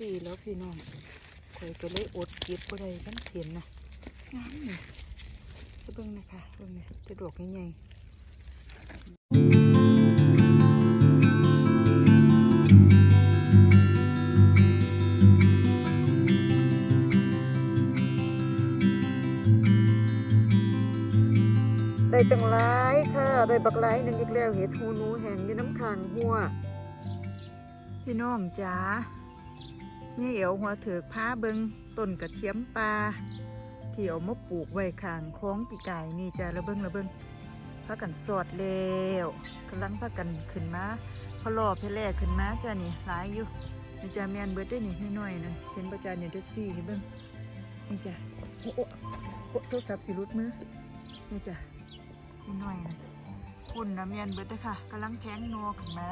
สี่แล้วพี่น้องข่อยก็เลยอดเก็บบ่ได้มันเห็นนะงามนี่เบิ่งนะคะเบิ่งเนี่ยจะดอกใหญ่ๆได้ตั้งหลายค่ะ ได้บักหลายหนึ่งอีกแล้วเห็ดหูหนูแห้งอยู่น้ำขังหัว พี่น้องจ๋า เนี่เอ๋วหัวเถือกพาเบิงต้นกระเทียมปลาที่เอามาปลูกไว้ข้างคลองปีกายนี่จ้าระเบิงระเบิงพากันสอดแล้วกำลังพากันขึ้นมาพอรอเพลแรกขึ้นมาจ้านี่หลายอยู่นี่จ้าแมนเบิดได้นี่น้อยนึงเห็นประจานเนี่ยเดซี่นี่เบิงนี่จ้าโอ้โอ้โทรศัพท์สิรุดมือนี่จ้าน้อยนะคุณนะแมนเบิดด้อค่ะกำลังแทงนอขึ้นมา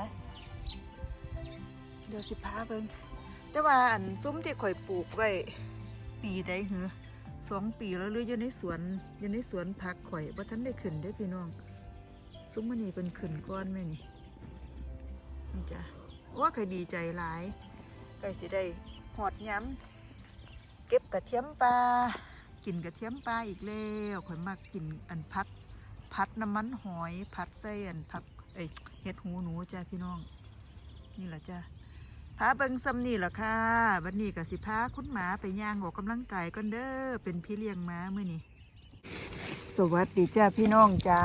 เดี๋ยวสิพาเบิ่ง แต่ว่าอันซุ้มที่ข่อยปลูกไว้ปีใดเหรอสองปีแล้วหรืออยู่ในสวนอยู่ในสวนผักข่อยว่าท่านได้ขึ้นได้พี่น้อง ซุ้มมันนี่เป็นขึ้นก้อนไหมนี่นี่จ้ะว่าใครดีใจหลายใครสิได้หอดย้ำเก็บกระเทียมปลากินกระเทียมปลาอีกแล้วข่อยมากกินอันพัดพัดน้ำมันหอยพัดไส้อันผักเอ้ยเห็ดหูหนูจ้าพี่น้อง นี่แหละจ้ะ พาเบิงซ้ำนี่แหละค่ะวันนี้ก็สิพาคุณหมาไปย่างออกกำลังกายก่อนเด้อเป็นพี่เลี้ยงหม้ามื่อนี้สวัสดีจ้าพี่น้องจ้า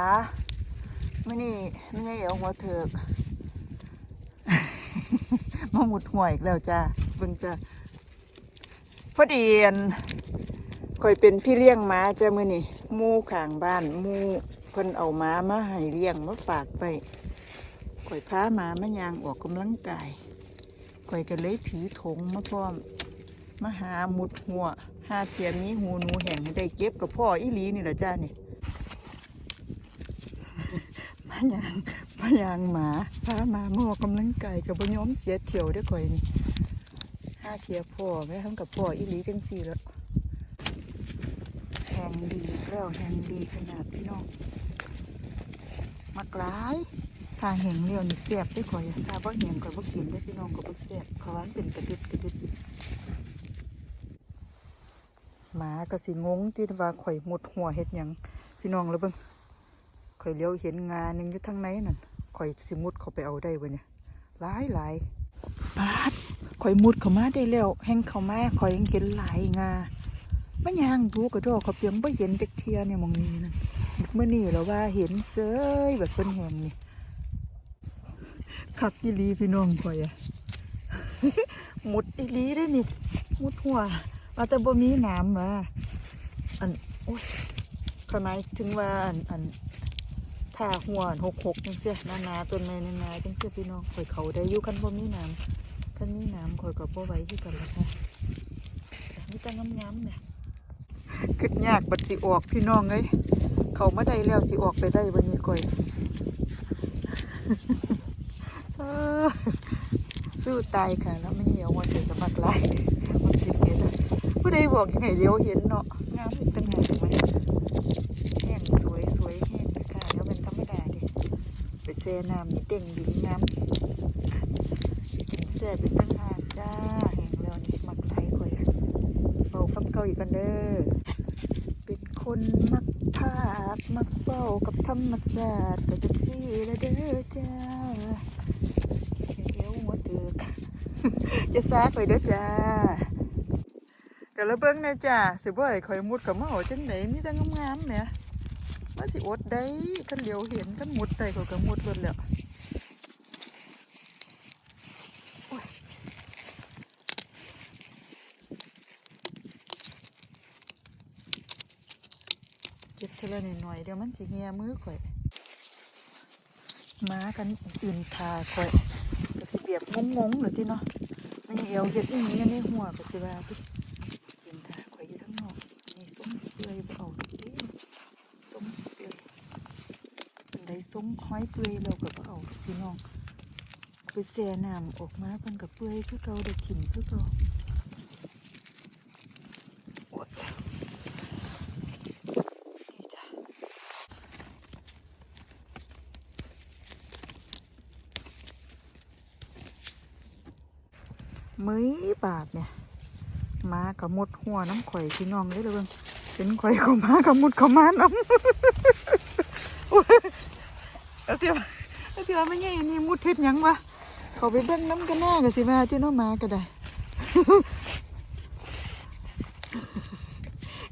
มื่อนี้ไม่ใช่เอวหัวเถิกมาหมุดห่วยอีกแล้วจ้าเบิ่งจ้าพอดีอันคอยเป็นพี่เลี้ยงหม้าจ้าเมื่อนี้มูข้างบ้านมู่เพิ่นเอาหม้ามาให้เลี้ยงมาฝากไปข่อยพาหมามาย่างออกกำลังกาย ข่อยก็เลยถือถงมาพร้อมมาหาหมุดหัวหาเทียมนี้หูหนูแห่งให้ได้เก็บกับพ่ออีหลีนี่แหละจ้านี่มายางมายางหมาพาหมามอกกำลังกายกับบ่ยอมเสียเทียวเด้อข่อยนี่หาเทียพ่อแม่ทำกับพ่ออีหลีจังสี่แล้วแห่งดีแล้วแห่งดีขนาดพี่น้องมักหลาย ถ้าแห่งเลี้ยวนี่แซ่บได้ข่อยถ้าบ่แห่งข่อยบ่กินได้พี่น้องก็บ่แซ่บขวานเป็นกระดึดกระดึดหมาก็สิงงที่ว่าข่อยหมดหัวเฮ็ดหยังพี่น้องแล้วเบิ่งข่อยเลี้ยวเห็นงาหนึ่งอยู่ทางไหนนั่นข่อยสิมุดเขาไปเอาได้บ่เนี่ยหลายหลายปาดข่อยมุดเขามาได้แล้วแห่งเขามาข่อยยังเห็นหลายงามันยังดูกระดอกเขาเพียงบ่เห็นจักเทียเนี่ยมองนี้นั่นเมื่อนี้แล้วว่าเห็นเซยแบบเพิ่นแหงนี่ คักอีลีพี่น้องข่อยอะมุดอีลีได้นี่มุดหัวว่าแต่บ่มีน้ำว่าอันโอ้ยข้อหมายถึงว่าอันอันท่าหัวหกหกจังเสียนานาต้นไม้นานาจังเสียพี่น้องข่อยเขาได้อยู่คันบ่มีน้ำคันมีน้ำข่อยก็บ่ไหวคือกันละค่ะมีแต่งามๆเนี่ยคิดยากบัดสิออกพี่น้องเอ้ยเขาไมาได้แล้วสิออกไปได้บัดนี้ข่อย สู้ตายค่ะ แล้วไม่เหี่ยววันเดียวกับมักหลายมันคิดเห็นผู้ใดบอกยังไงเลี้ยวเห็นเนาะงามตั้งหากไหมแห้งสวยสวยแห้งเลยค่ะแล้วเป็นธรรมดาดิไปแช่น้ำนี่เด้งดึงงามกินแซ่บเป็นตั้งหากจ้าแห้งแล้วนี่มักไลายข่อยอะเบาคำเก่าอีกกันเด้อเป็นคนมักภาพมักเป้ากับธรรมศาสตร์กับจังซี่ละเด้อจ้าเอวหัวเถือก จะซากไปเด้อจ้าก็แล้วเบิ่งนะจ้าสิบ่ให้ข่อยมุดกับมาเอาจังไดมีแต่งามๆแหมว่าสิอดได้คันเหลียวเห็นคันมุดได้ก็ก็มุดเบิดแล้วเก็บเทอละหน่อยๆเดี๋ยวมันสิเหี่ยมือข่อยหมากันอื่นทาข่อยก็สิเบียบงงๆหรือที่เนาะ มันเอวเฮ็ดอีหยังในหัวก็สิว่าติเห็นท่าข่อยอยู่ทั้งนอกนี่ส้มสิเปื่อยบ่เอาดอกเด้ส้มสิเปื่อยอันใดส้มห้อยเปื่อยเราก็บ่เอาพี่น้องไปแช่น้ำออกมาเพิ่นก็เปื่อยคือเก่าได้ถิ่นคือเก่าโอ๊ยนี่จ้ะ มื้อบาทเนี่ยมากับมดหัวน้ำข่อยพี่น้องเลยเลยเบิ่งเป็นข่อยของมากับมดเขามาน้ำโอ้ยเอาสิว่าเอาสิว่าไม่ใช่อันนี้มุดเท็ดยังวะเขาไปเบิ่งน้ำกันหน้ากันสิมาที่น้องมาก็ได้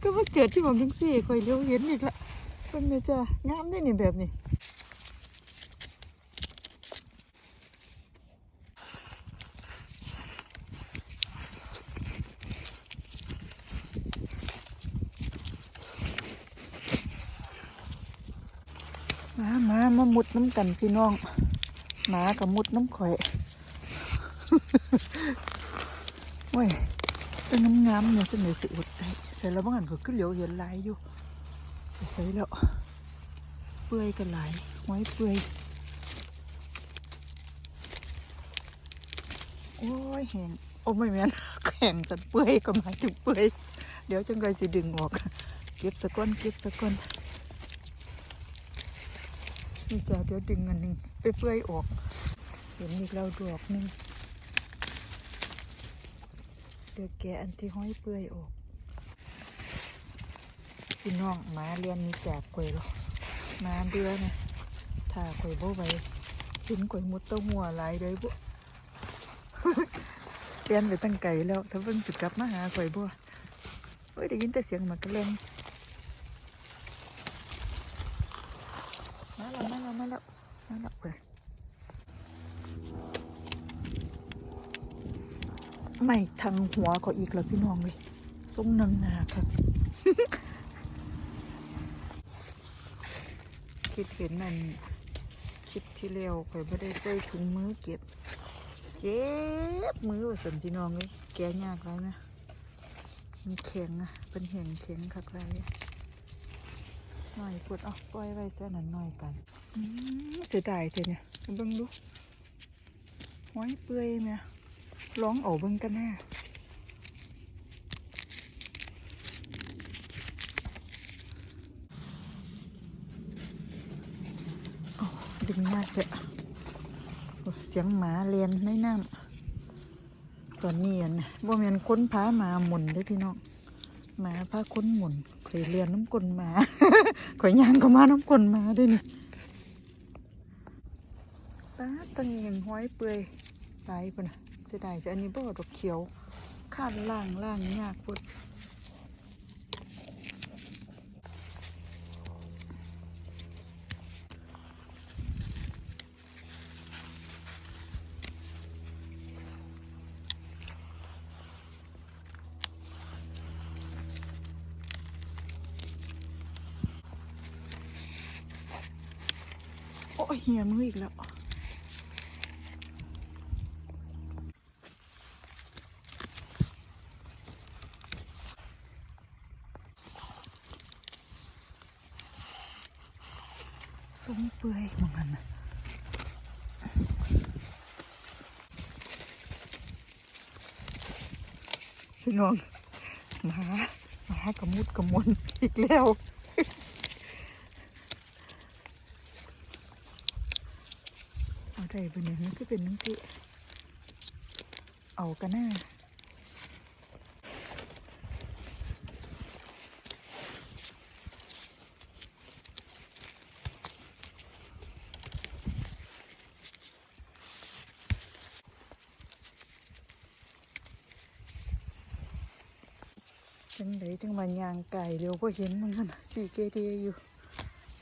ก็มาเกิดที่ผมทั้งสี่ข่อยเลี้ยวเห็นอีกละเบิ่งเนี่ยจ้างามได้นี่แบบนี้ มามามามุดน้ำกันพี่น้องหมากับมุดน้ำข่อยโอ้ยเป็นงามงามเนี่ยจะไหนสิอุดได้ใส่แล้วบางอันก็ขึ้นเหลียวเห็นหลายอยู่ใส่แล้ว เปื่อยกันหลายไว้เปื่อยโอ้ยแห้งโอ้ไม่แม่นแข็งสันเปื่อยก็หมายถึงเปื่อยเดี๋ยวจังไงสิดึงออก เก็บสะก้อนเก็บสะก้อน นี่จ้ะเดี๋ยวดึงอันหนึ่งไปเปื่อยออก เห็นอีกแล้วดอกหนึ่งเดี๋ยวแกะอันที่ห้อยเปื่อยออกพี่น้องหมาเรียนนี่จากกล้วยหรอมาเดือนะถ้ากล้วยบ่ไหวกินกล้วยมุดเต้าหัวหลายเลยบุเรียนไปตั้งไก่แล้วถ้าเพิ่งสิกลับมาหากล้วยบ่เฮ้ยได้ยินแต่เสียงหมากระเล่น มาแล้วมาแล้วมาแล้วมาแล้วเว้ย ไม่ทางหัวก็อีกแล้วพี่น้องเลยทรงนังนาครับคิดเห็นนั่นคลิปที่แล้วข่อยไม่ได้ใส่ถุงมือเก็บ เก็บมือว่าสันพี่น้องเลยแกยากไรไหมมันแข็งอะเป็นแห่งแข็งคักไรหน่อยปวดออกปล่อยไว้เส้นนั้นหน่อยกันเสียดายเจ้เนี่ยเบิ่งดูห้อยเปื่อยไหม ร้องเอาเบิ่งกันแน่ดึงยากเลยเสียงหมาเรียนในน้ำตอนนี้อันบ่แม่นค้นพาหมาหมุนได้พี่น้องหมาพาค้นหมุนเคยเรียนน้ำกลนหมาข่อยยางก็มาน้ำกลนหมาด้วยนี่ป้าตังเงห้อยเปื่อยตายปุ่นะ สียดายแต่อันนี้บ่ดอกเขียวคาดล่างล่างยากปุ่นโอ้เหียมืออีกแล้ว ส้มเปื่อยเหมือนกันนะพี่น้องหมาหมากระมุดกระมนอีกแล้วเอาได้บนนี้มันก็เป็นนังสิเอากันหน้า จังไดจังมายางไก่เดี๋ยวก็เห็นมันกันะสี่เกเดอยู่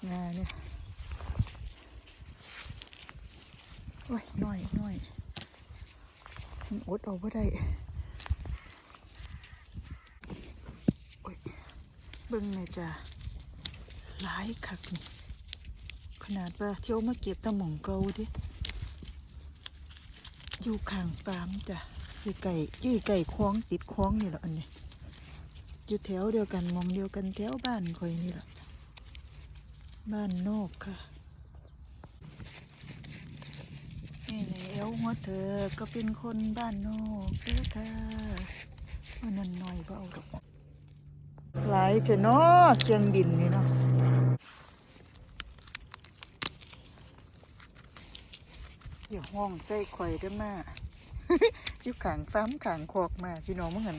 งานเนี่ยโอ้ยน้อยน้อยมันอดเอาไ่ได้โอ้ยเบิ่งเลยจ้ะหลายคักนี่ขนาดว่าเที่ยวมาเก็บตะหม่องเกาดิอยู่ข้างปาร์มจ้ะอยู่ไก่อยู่ไก่คล้องติดคล้องนี่แหละอันนี้ อยู่แถวเดียวกันมองเดียวกันแถวบ้านคอยนี่แหละบ้านนอกค่ะนี่แล้วหัวเธอก็เป็นคนบ้านนอกเด้อค่ะวันนั้นน้อยก็เอาดอกหลายเถอะเนาะเครื่องบินนี่เนาะอย่าห้องใส่ข่อยได้มาอยู่ขางฟ้ามขางคอกมาพี่น้องเมื่อหัน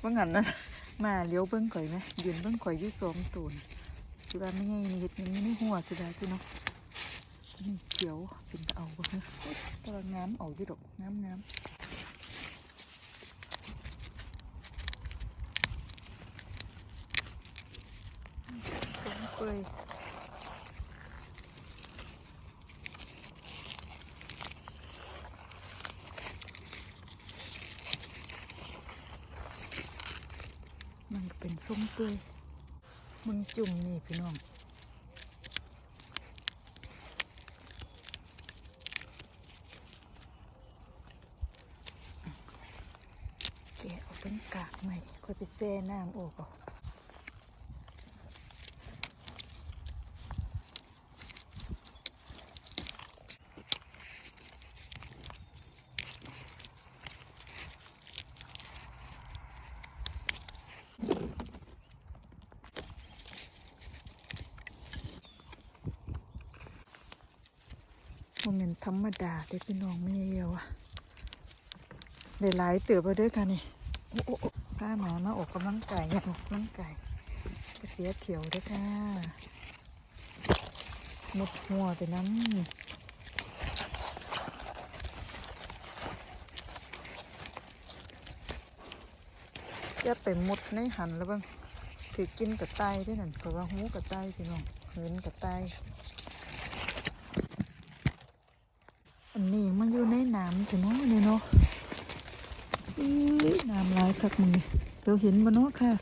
เมื่อหันนั้น มาเลี้ยวเบิ้งข่อยไหมยืนเบิ้งข่อยอยู่สองตัวน่ะสิว่าไม่ไงนี่เห็ดหยังนี่หัวสิได้พี่น้องนี่เขียวเป็นตะเอาบ่ฮะแตว่างามเอาอยู่ดอกงามงาม สมเปยมันก็เป็นส้มเปยมึงจุ่มนี่พี่น้องแกะเอาต้นกากใหม่ค่อยไปแช่น้ำออกเอา โมเมนต์ธรรมดาเด็กพี่น้องไม่เยอะวะได้หลายเติบแล้วเด้วยค่ะนี่โอ้โอ้โอ้พาหมามาอกกำลังกายอยากอกกำลังกายก็เสียเถียวด้วยค่ะหมดหัวไปน้ำจะไปหมดในหันแล้วบ้างถือกินกับไตได้นั่นเพราะว่าหูกับไตพี่น้องเหินกับไต อันนี้มาอยู่ในน้ำสิเนาะนี่เนาะน้ำลายคักมึงนี่เราเห็นบ่เนาะค่ะ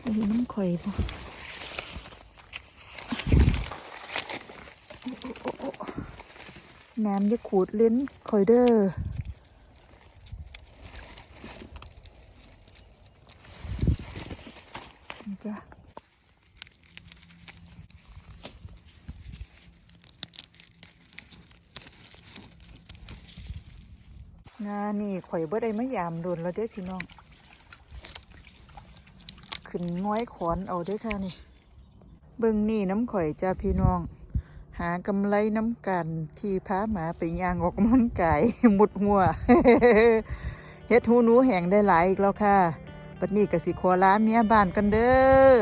เราเห็นน้ำข่อยบ่น้ำจะขูดเล่นข่อยเด้อนี่จ้ะ งานนี่ข่อยเบ่ได้มายามโดนแล้วเด้พี่น้อง ขึ้นง้อยขอนเอาด้อค่ะนี่ เบิ่งนี่น้ำข่อยจ้าพี่น้อง หากำไรน้ำกันที่พาหมาไปย่างออกกำลังกายมุดหัวเฮ็ดหูหนูแห้งได้หลายอีกแล้วค่ะปัดนี้ก็สิขอลาเมียบ้านกันเด้อ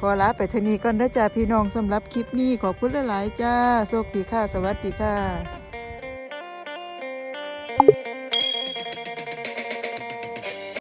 ขอลาไปเทานี้ก่อนเด้อจ้าพี่น้องสำหรับคลิปนี้ขอบคุณหลายๆจ้าโชคดีค่ะ สวัสดีค่ะ